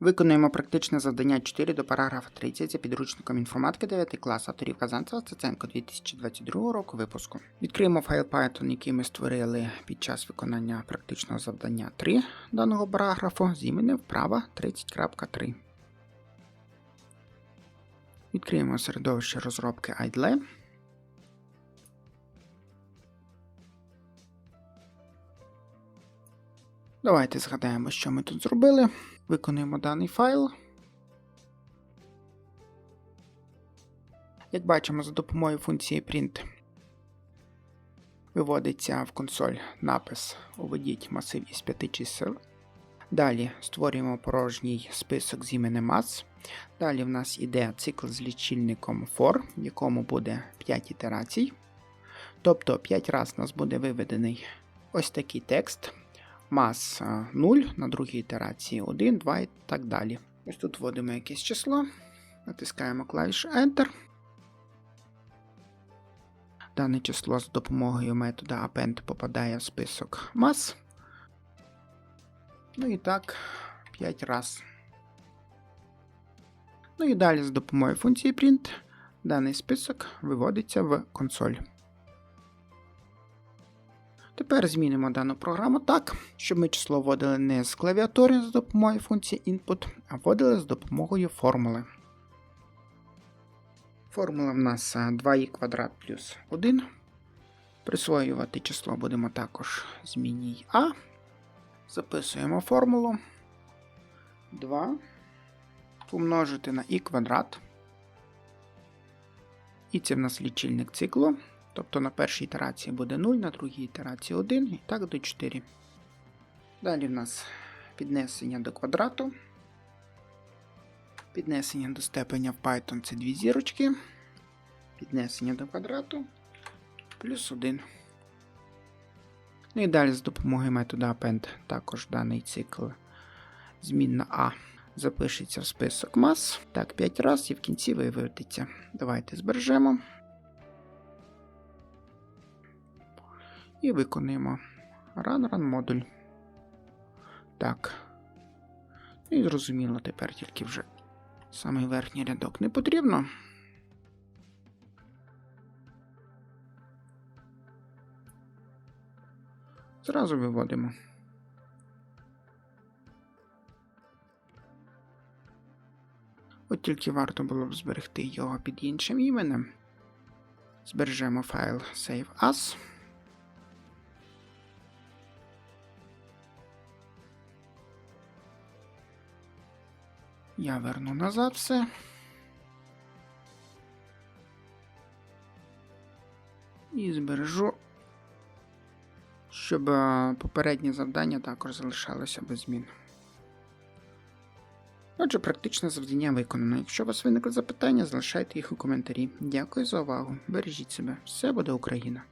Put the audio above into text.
Виконуємо практичне завдання 4 до параграфа 30 за підручником інформатики 9 клас авторів Казанцева Стеценко 2022 року випуску. Відкриємо файл Python, який ми створили під час виконання практичного завдання 3 даного параграфу з іменем вправа 30.3. Відкриємо середовище розробки IDLE. Давайте згадаємо, що ми тут зробили. Виконуємо даний файл. Як бачимо, за допомогою функції print виводиться в консоль напис Уведіть масив із п'яти чисел. Далі створюємо порожній список з іменем mass. Далі в нас іде цикл з лічильником for, в якому буде 5 ітерацій. Тобто 5 разів у нас буде виведений ось такий текст. Мас 0 на другій ітерації 1, 2 і так далі. Ось тут вводимо якесь число, натискаємо клавішу Enter. Дане число з допомогою методу append попадає в список мас. Ну і так 5 раз. Ну і далі з допомогою функції print даний список виводиться в консоль. Тепер змінимо дану програму так, щоб ми число вводили не з клавіатури за допомогою функції input, а вводили з допомогою формули. Формула в нас 2і квадрат плюс 1. Присвоювати число будемо також зміній А. Записуємо формулу 2 помножити на і квадрат. І це в нас лічильник циклу. Тобто на першій ітерації буде 0, на другій ітерації 1 і так до 4. Далі в нас піднесення до квадрату. Піднесення до степеня в Python це дві зірочки. Піднесення до квадрату плюс 1. Ну і далі з допомогою методу append також даний цикл змінна А запишеться в список мас. Так, 5 разів і в кінці виведеться. Давайте збережемо. І виконуємо run run модуль. Так. І зрозуміло, тепер тільки вже самий верхній рядок не потрібно. Зразу виводимо. От тільки варто було б зберегти його під іншим іменем. Збережемо файл Save As. Я верну назад все. І збережу, щоб е, попереднє завдання також залишалося без змін. Отже, практичне завдання виконано. Якщо у вас виникли запитання, залишайте їх у коментарі. Дякую за увагу. Бережіть себе. Все буде Україна!